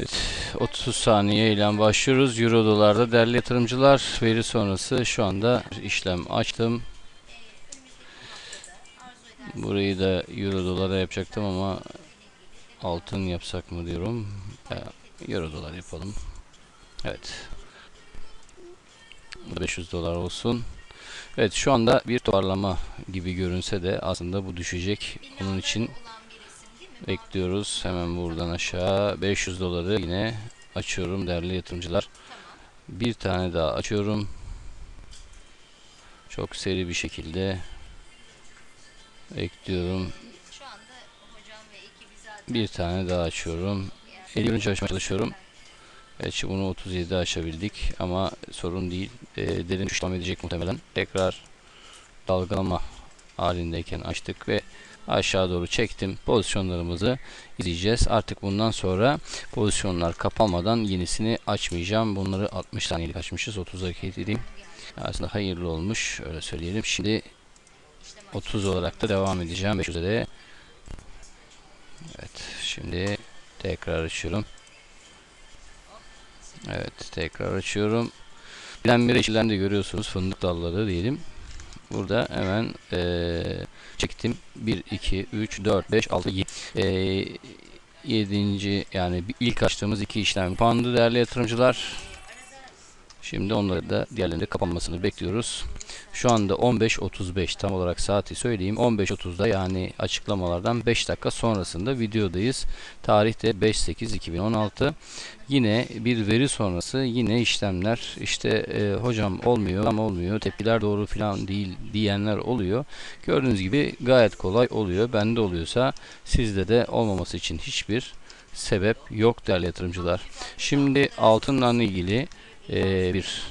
Evet, 30 saniye ile başlıyoruz. Euro dolarda değerli yatırımcılar veri sonrası şu anda işlem açtım. Burayı da Euro dolara yapacaktım ama altın yapsak mı diyorum. Euro dolar yapalım. Evet. Bu da 500 dolar olsun. Evet şu anda bir toparlama gibi görünse de aslında bu düşecek. Onun için bekliyoruz. Hemen buradan aşağı 500 doları yine açıyorum değerli yatırımcılar. Bir tane daha açıyorum. Çok seri bir şekilde zaten Bir tane daha açıyorum. 50 önce açmaya çalışıyorum. Evet bunu 37 açabildik ama sorun değil. Ee, derin devam edecek muhtemelen. Tekrar dalgalama halindeyken açtık ve aşağı doğru çektim. Pozisyonlarımızı izleyeceğiz. Artık bundan sonra pozisyonlar kapanmadan yenisini açmayacağım. Bunları 60 saniyelik açmışız. 30 hareket edeyim. Aslında hayırlı olmuş. Öyle söyleyelim. Şimdi 30 olarak da devam edeceğim. 500'e de Evet. Şimdi tekrar açıyorum. Evet. Tekrar açıyorum. Bilen bir yeşilden de görüyorsunuz. Fındık dalları diyelim. Burada hemen eee, çektim. 1, 2, 3, 4, 5, 6, 7. Eee 7. yani ilk açtığımız iki işlem kapandı değerli yatırımcılar. Şimdi onları da diğerlerinde kapanmasını bekliyoruz. Şu anda 15.35 tam olarak saati söyleyeyim. 15.30'da yani açıklamalardan 5 dakika sonrasında videodayız. Tarih de 5.8.2016. Yine bir veri sonrası yine işlemler işte e, hocam olmuyor ama olmuyor tepkiler doğru falan değil diyenler oluyor. Gördüğünüz gibi gayet kolay oluyor. Bende oluyorsa sizde de olmaması için hiçbir sebep yok değerli yatırımcılar. Şimdi altınla ilgili e, bir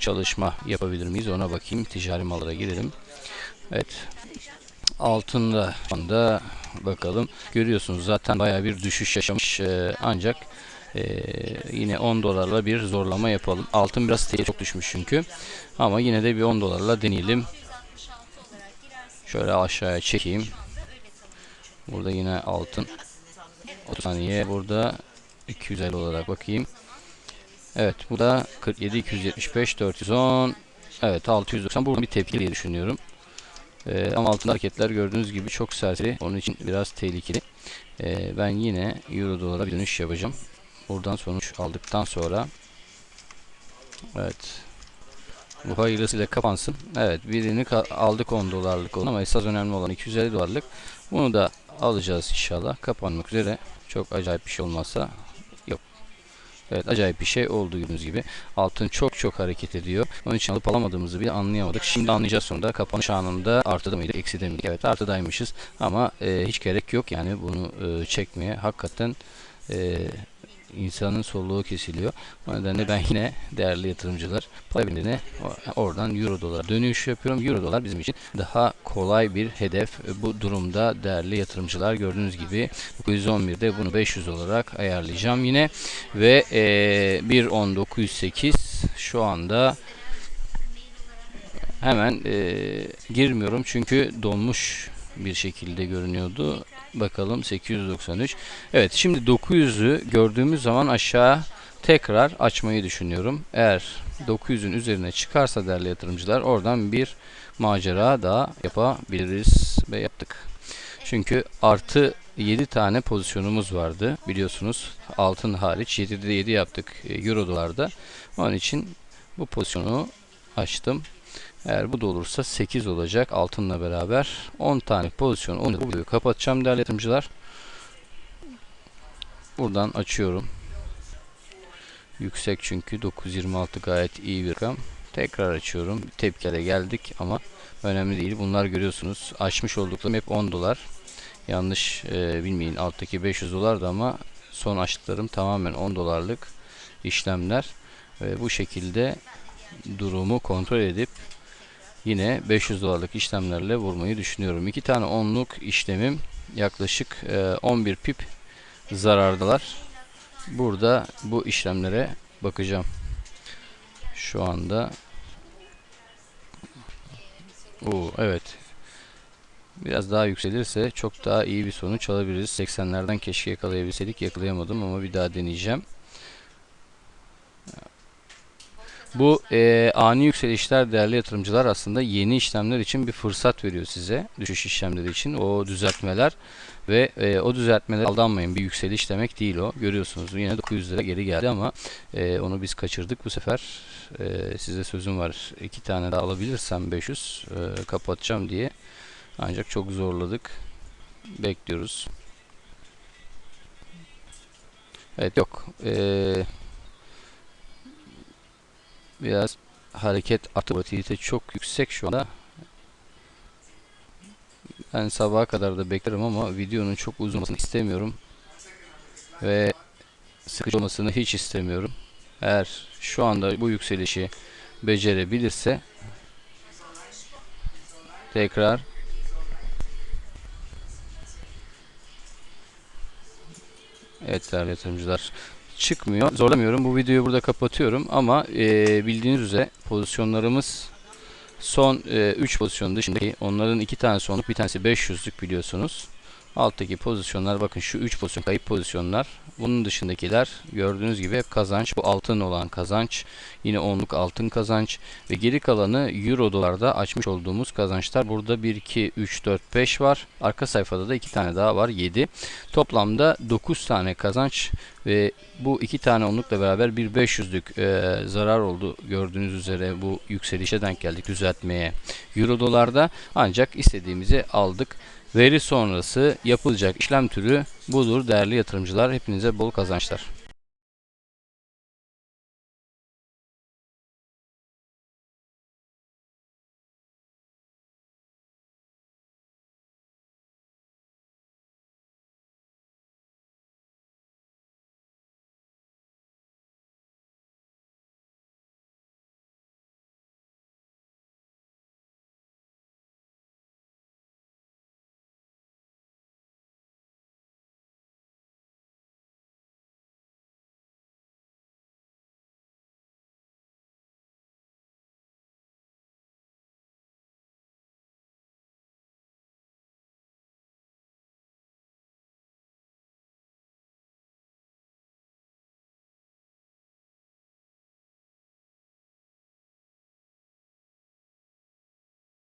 çalışma yapabilir miyiz ona bakayım. Ticari mallara girelim. Evet. Altında anda bakalım. Görüyorsunuz zaten baya bir düşüş yaşamış e, ancak e, yine 10 dolarla bir zorlama yapalım. Altın biraz çok düşmüş çünkü. Ama yine de bir 10 dolarla deneyelim. 66 olarak girerseniz Şöyle aşağıya çekeyim. Burada yine altın 30 saniye burada 250 olarak bakayım. Evet bu da 47 275 410 Evet 690 buradan bir tepki diye düşünüyorum. Ee, ama altında hareketler gördüğünüz gibi çok serseri. Onun için biraz tehlikeli. Ee, ben yine Euro dolara bir dönüş yapacağım. Buradan sonuç aldıktan sonra Evet. Bu hayırlısıyla kapansın. Evet birini aldık 10 dolarlık olan ama esas önemli olan 250 dolarlık. Bunu da alacağız inşallah. Kapanmak üzere. Çok acayip bir şey olmazsa. Evet acayip bir şey oldu gördüğünüz gibi. Altın çok çok hareket ediyor. Onun için alıp alamadığımızı bile anlayamadık. Şimdi anlayacağız sonunda kapanış anında artıda mıydık ekside miydik? Evet artıdaymışız ama e, hiç gerek yok yani bunu e, çekmeye. Hakikaten e, insanın soluğu kesiliyor. O nedenle ben yine değerli yatırımcılar para birimlerine oradan euro dolara dönüş yapıyorum. Euro dolar bizim için daha kolay bir hedef. Bu durumda değerli yatırımcılar gördüğünüz gibi 911'de bunu 500 olarak ayarlayacağım yine ve e, 1.1908 şu anda hemen e, girmiyorum çünkü donmuş bir şekilde görünüyordu. Bakalım 893. Evet şimdi 900'ü gördüğümüz zaman aşağı tekrar açmayı düşünüyorum. Eğer 900'ün üzerine çıkarsa değerli yatırımcılar oradan bir macera daha yapabiliriz ve yaptık. Çünkü artı 7 tane pozisyonumuz vardı biliyorsunuz altın hariç 7'de 7 yaptık e, euro dolarda. Onun için bu pozisyonu açtım. Eğer bu da olursa 8 olacak altınla beraber 10 tane pozisyon onu bu videoyu kapatacağım değerli yatırımcılar. Buradan açıyorum. Yüksek çünkü 926 gayet iyi bir rakam. Tekrar açıyorum. Tepkilere geldik ama önemli değil. Bunlar görüyorsunuz. Açmış olduklarım hep 10 dolar. Yanlış e, bilmeyin alttaki 500 dolardı ama son açtıklarım tamamen 10 dolarlık işlemler. Ve bu şekilde durumu kontrol edip yine 500 dolarlık işlemlerle vurmayı düşünüyorum. İki tane onluk işlemim yaklaşık e, 11 pip zarardalar. Burada bu işlemlere bakacağım. Şu anda Oo, evet. Biraz daha yükselirse çok daha iyi bir sonuç alabiliriz. 80'lerden keşke yakalayabilseydik. Yakalayamadım ama bir daha deneyeceğim. Bu e, ani yükselişler değerli yatırımcılar aslında yeni işlemler için bir fırsat veriyor size. Düşüş işlemleri için o düzeltmeler ve e, o düzeltmelere aldanmayın. Bir yükseliş demek değil o. Görüyorsunuz yine 900 lira geri geldi ama e, onu biz kaçırdık bu sefer. E, size sözüm var. iki tane daha alabilirsem 500 e, kapatacağım diye. Ancak çok zorladık. Bekliyoruz. Evet yok. Eee biraz hareket atı çok yüksek şu anda. Ben sabaha kadar da beklerim ama videonun çok uzun olmasını istemiyorum. Ve sıkıcı olmasını hiç istemiyorum. Eğer şu anda bu yükselişi becerebilirse tekrar Evet değerli yatırımcılar çıkmıyor. Zorlamıyorum. Bu videoyu burada kapatıyorum ama e, bildiğiniz üzere pozisyonlarımız son 3 pozisyon dışındaki onların 2 tanesi onluk bir tanesi 500'lük biliyorsunuz. Alttaki pozisyonlar bakın şu 3 pozisyon kayıp pozisyonlar. Bunun dışındakiler gördüğünüz gibi hep kazanç. Bu altın olan kazanç. Yine onluk altın kazanç. Ve geri kalanı euro dolarda açmış olduğumuz kazançlar. Burada 1, 2, 3, 4, 5 var. Arka sayfada da 2 tane daha var. 7. Toplamda 9 tane kazanç ve bu iki tane onlukla beraber bir 500'lük e, zarar oldu. Gördüğünüz üzere bu yükselişe denk geldik düzeltmeye. Euro dolarda ancak istediğimizi aldık. Veri sonrası yapılacak işlem türü budur değerli yatırımcılar. Hepinize bol kazançlar.